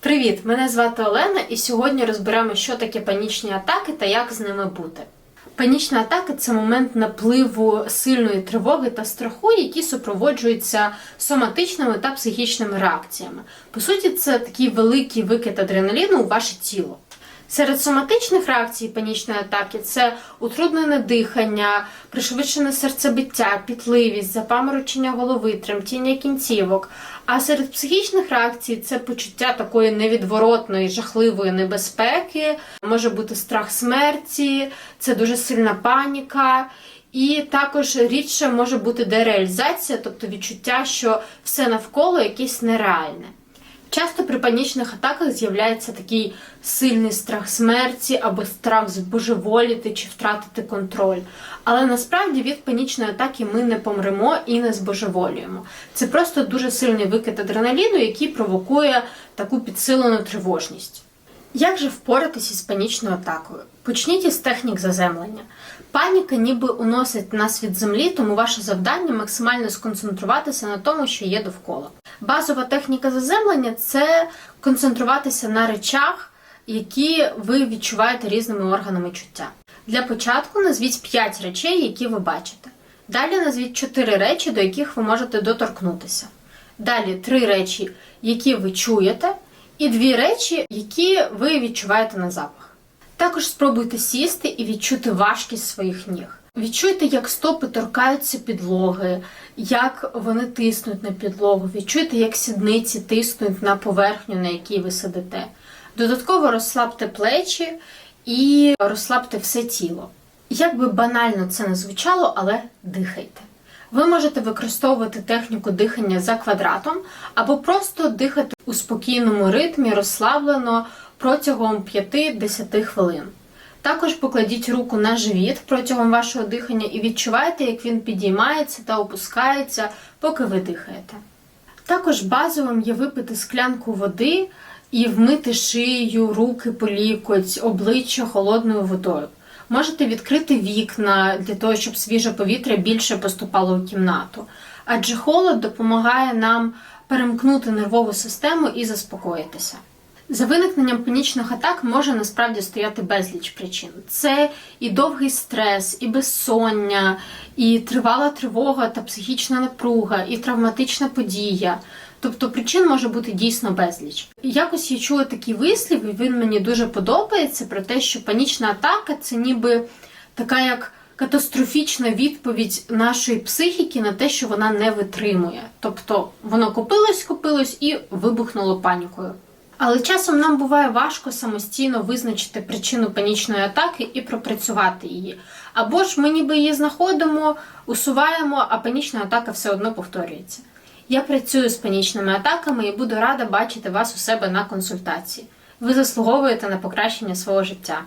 Привіт! Мене звати Олена, і сьогодні розберемо, що таке панічні атаки та як з ними бути. Панічна атака це момент напливу сильної тривоги та страху, які супроводжуються соматичними та психічними реакціями. По суті, це такий великий викид адреналіну у ваше тіло. Серед соматичних реакцій панічної атаки це утруднене дихання, пришвидшене серцебиття, пітливість, запаморочення голови, тремтіння кінцівок. А серед психічних реакцій це почуття такої невідворотної, жахливої небезпеки, може бути страх смерті, це дуже сильна паніка. І також рідше може бути дереалізація, тобто відчуття, що все навколо якесь нереальне. Часто при панічних атаках з'являється такий сильний страх смерті або страх збожеволіти чи втратити контроль. Але насправді від панічної атаки ми не помремо і не збожеволюємо. Це просто дуже сильний викид адреналіну, який провокує таку підсилену тривожність. Як же впоратися з панічною атакою? Почніть із технік заземлення. Паніка ніби уносить нас від землі, тому ваше завдання максимально сконцентруватися на тому, що є довкола. Базова техніка заземлення це концентруватися на речах, які ви відчуваєте різними органами чуття. Для початку назвіть 5 речей, які ви бачите. Далі назвіть 4 речі, до яких ви можете доторкнутися. Далі 3 речі, які ви чуєте, і 2 речі, які ви відчуваєте на запах. Також спробуйте сісти і відчути важкість своїх ніг. Відчуйте, як стопи торкаються підлоги, як вони тиснуть на підлогу. Відчуйте, як сідниці тиснуть на поверхню, на якій ви сидите. Додатково розслабте плечі і розслабте все тіло. Як би банально це не звучало, але дихайте. Ви можете використовувати техніку дихання за квадратом або просто дихати у спокійному ритмі, розслаблено протягом 5-10 хвилин. Також покладіть руку на живіт протягом вашого дихання і відчувайте, як він підіймається та опускається, поки ви дихаєте. Також базовим є випити склянку води і вмити шию, руки по лікоть, обличчя холодною водою. Можете відкрити вікна для того, щоб свіже повітря більше поступало у кімнату. Адже холод допомагає нам перемкнути нервову систему і заспокоїтися. За виникненням панічних атак може насправді стояти безліч причин. Це і довгий стрес, і безсоння, і тривала тривога та психічна напруга, і травматична подія. Тобто причин може бути дійсно безліч. Якось я чула такий вислів, і він мені дуже подобається про те, що панічна атака це ніби така як катастрофічна відповідь нашої психіки на те, що вона не витримує. Тобто воно копилось, копилось і вибухнуло панікою. Але часом нам буває важко самостійно визначити причину панічної атаки і пропрацювати її. Або ж ми ніби її знаходимо, усуваємо, а панічна атака все одно повторюється. Я працюю з панічними атаками і буду рада бачити вас у себе на консультації. Ви заслуговуєте на покращення свого життя.